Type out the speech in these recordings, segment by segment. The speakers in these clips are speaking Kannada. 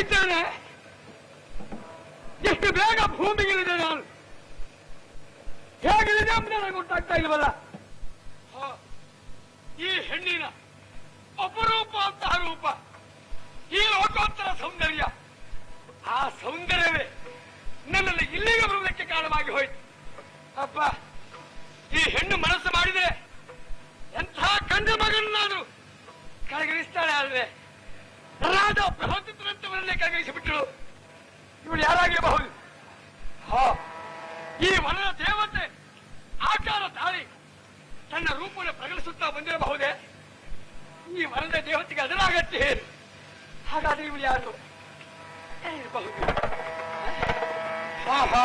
ಇದ್ದೇನೆ. ಎಷ್ಟು ಬೇಗ ಭೂಮಿಗಿಳಿದೆ ನಾನು. ಹೇಗಿದೆ ಅಂದ್ರೆ ನನಗೆ ಗೊತ್ತಾಗ್ತಾ ಇಲ್ವಲ್ಲ ಈ ಹೆಣ್ಣಿನ ಅಪರೂಪ ಅಂತ ರೂಪ. ಈ ಲೋಕೋತ್ತರ ಸೌಂದರ್ಯ. ಆ ಸೌಂದರ್ಯವೇ ನನ್ನಲ್ಲಿ ಇಲ್ಲಿಗೆ ಬರುವುದಕ್ಕೆ ಕಾರಣವಾಗಿ ಹೋಯ್ತು. ಅಪ್ಪ ರಾಜ ಬೃಹತ್ತಿದ್ರಂತವನ್ನೇ ಕಳಗಿಳಿಸಿಬಿಟ್ರು ಇವಳು ಯಾರಾಗಿರಬಹುದು? ಈ ವನದ ದೇವತೆ, ಆಕಾರ ತಾಳಿ, ತನ್ನ ರೂಪವನ್ನು ಪ್ರಕಟಿಸುತ್ತಾ ಬಂದಿರಬಹುದೇ? ಈ ವನದ ದೇವತೆಗೆ ಅದರಾಗತ್ತೆ ಹಾಗಾದ್ರೆ ಇವಳು ಯಾರು? ಇರಬಹುದು. ಹಾ ಹಾ.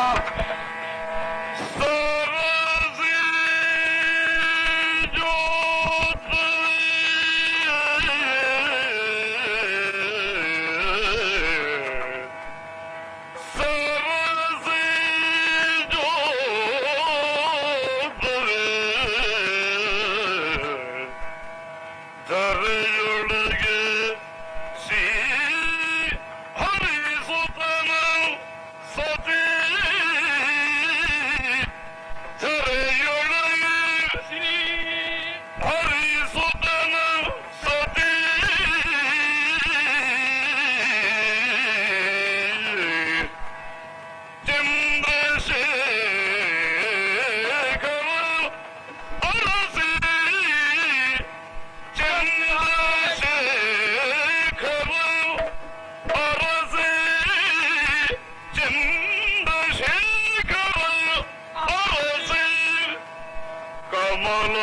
ಕಮಲಾಸನನ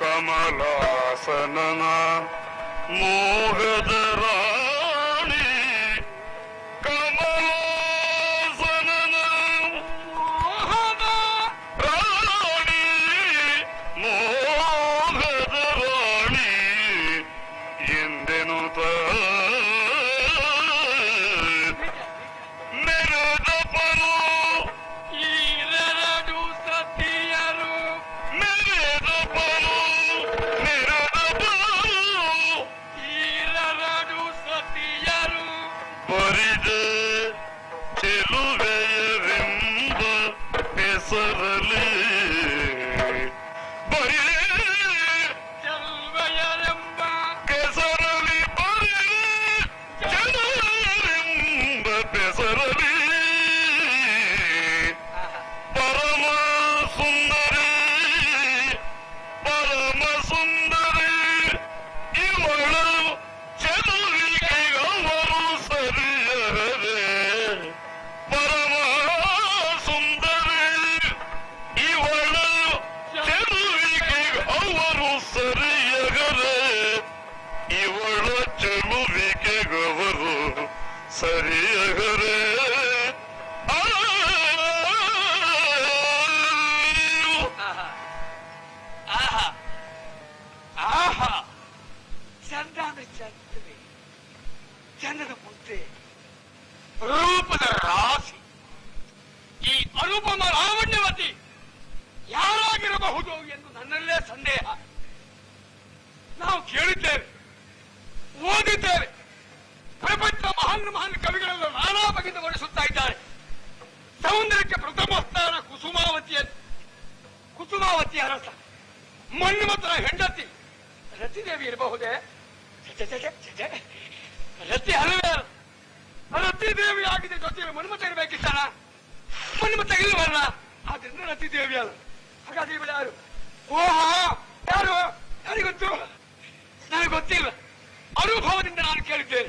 ಕಮಲಾಸನನ Morida. சரியக ಮಹಾನ್ ಮಹಾನ್ ಕವಿಗಳನ್ನು ನಾನಾ ಬಗೆಯಿಂದ ವರ್ಣಿಸುತ್ತಾ ಇದ್ದಾರೆ. ಸೌಂದರ್ಯಕ್ಕೆ ಪ್ರಥಮ ಸ್ಥಾನ ಕುಸುಮಾವತಿಯ ಕುಸುಮಾವತಿ ಅರಸ ಮನ್ಮಥನ ಹೆಂಡತಿ. ರತಿದೇವಿ ಇರಬಹುದೇ. ರತಿ ಅಲ್ಲವೇ? ಅಲ್ಲ. ರತಿದೇವಿ ಆಗಿದೆ ಜೊತೆಯಲ್ಲಿ ಮನ್ಮಥ ಇರಬೇಕಿತ್ತಾನ ಮನ್ಮಥ ಇಲ್ವಲ್ಲ ಆದ್ರಿಂದ ರತಿದೇವಿ ಅಲ್ಲ. ಹಾಗಾದ್ರೆ ಇವಳು ಯಾರು? ಓಹೋ, ಯಾರು? ಯಾರಿಗೊತ್ತು ನನಗೆ ಗೊತ್ತಿಲ್ಲ. ಅನುಭವದಿಂದ ನಾನು ಕೇಳಿದ್ದೇನೆ.